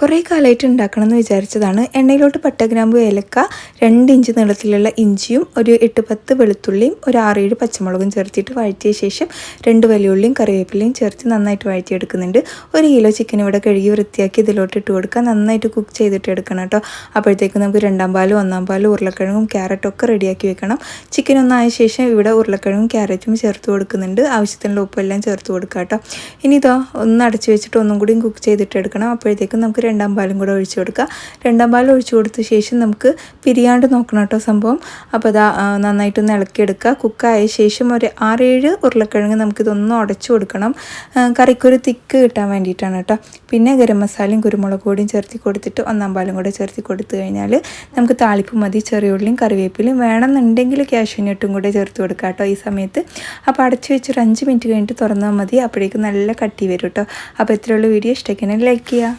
കുറേ കാലമായിട്ട് ഉണ്ടാക്കണം എന്ന് വിചാരിച്ചതാണ്. എണ്ണയിലോട്ട് പട്ട ഗ്രാമ്പ് ഏലക്ക രണ്ട് ഇഞ്ച് നീളത്തിലുള്ള ഇഞ്ചിയും ഒരു എട്ട് പത്ത് വെളുത്തുള്ളിയും ഒരു ആറേഴ് പച്ചമുളകും ചേർത്തിട്ട് വഴറ്റിയ ശേഷം രണ്ട് വലിയുള്ളിയും കറിവേപ്പിലയും ചേർത്ത് നന്നായിട്ട് വഴറ്റിയെടുക്കുന്നുണ്ട്. ഒരു കിലോ ചിക്കൻ ഇവിടെ കഴുകി വൃത്തിയാക്കി ഇതിലോട്ട് ഇട്ട് കൊടുക്കുക. നന്നായിട്ട് കുക്ക് ചെയ്തിട്ട് എടുക്കണം കേട്ടോ. അപ്പോഴത്തേക്ക് നമുക്ക് രണ്ടാം പാലും ഒന്നാം പാലും ഉരുളക്കിഴങ്ങും ക്യാരറ്റും ഒക്കെ റെഡിയാക്കി വെക്കണം. ചിക്കൻ ഒന്നായ ശേഷം ഇവിടെ ഉരുളക്കിഴങ്ങും ക്യാരറ്റും ചേർത്ത് കൊടുക്കുന്നുണ്ട്. ആവശ്യത്തിനുള്ള ഉപ്പെല്ലാം ചേർത്ത് കൊടുക്കുക കേട്ടോ. ഇനി ഇതോ ഒന്ന് അടച്ചു വെച്ചിട്ട് ഒന്നും കൂടിയും കുക്ക് ചെയ്തിട്ട് എടുക്കണം. അപ്പോഴത്തേക്കും നമുക്ക് രണ്ടാം പാലും കൂടെ ഒഴിച്ചു കൊടുക്കുക. രണ്ടാം പാലും ഒഴിച്ചു കൊടുത്ത ശേഷം നമുക്ക് പിരിയാണ്ട് നോക്കണം കേട്ടോ സംഭവം. അപ്പോൾ അതാ നന്നായിട്ടൊന്ന് ഇളക്കിയെടുക്കുക. കുക്കായ ശേഷം ഒരു ആറേഴ് ഉരുളക്കിഴങ്ങ് നമുക്കിതൊന്നും ഉടച്ചു കൊടുക്കണം. കറിക്കൊരു തിക്ക് കിട്ടാൻ വേണ്ടിയിട്ടാണ് കേട്ടോ. പിന്നെ ഗരം മസാലയും കുരുമുളക് പൊടിയും ചേർത്തി കൊടുത്തിട്ട് ഒന്നാം പാലും കൂടെ ചേർത്തി കൊടുത്തു കഴിഞ്ഞാൽ നമുക്ക് താളിപ്പ് മതി. ചെറിയുള്ളിയും കറിവേപ്പിലയും വേണമെന്നുണ്ടെങ്കിൽ ക്യാഷ്യൂനട്ടും കൂടെ ചേർത്ത് കൊടുക്കുക കേട്ടോ ഈ സമയത്ത്. അപ്പോൾ അടച്ചു വെച്ചൊരു അഞ്ച് മിനിറ്റ് കഴിഞ്ഞിട്ട് തുറന്നാൽ മതി. അപ്പോഴേക്കും നല്ല കട്ടി വരും കേട്ടോ. അപ്പോൾ ഇത്രയുള്ള വീഡിയോ. ഇഷ്ടമാക്കിയാൽ ലൈക്ക് ചെയ്യുക.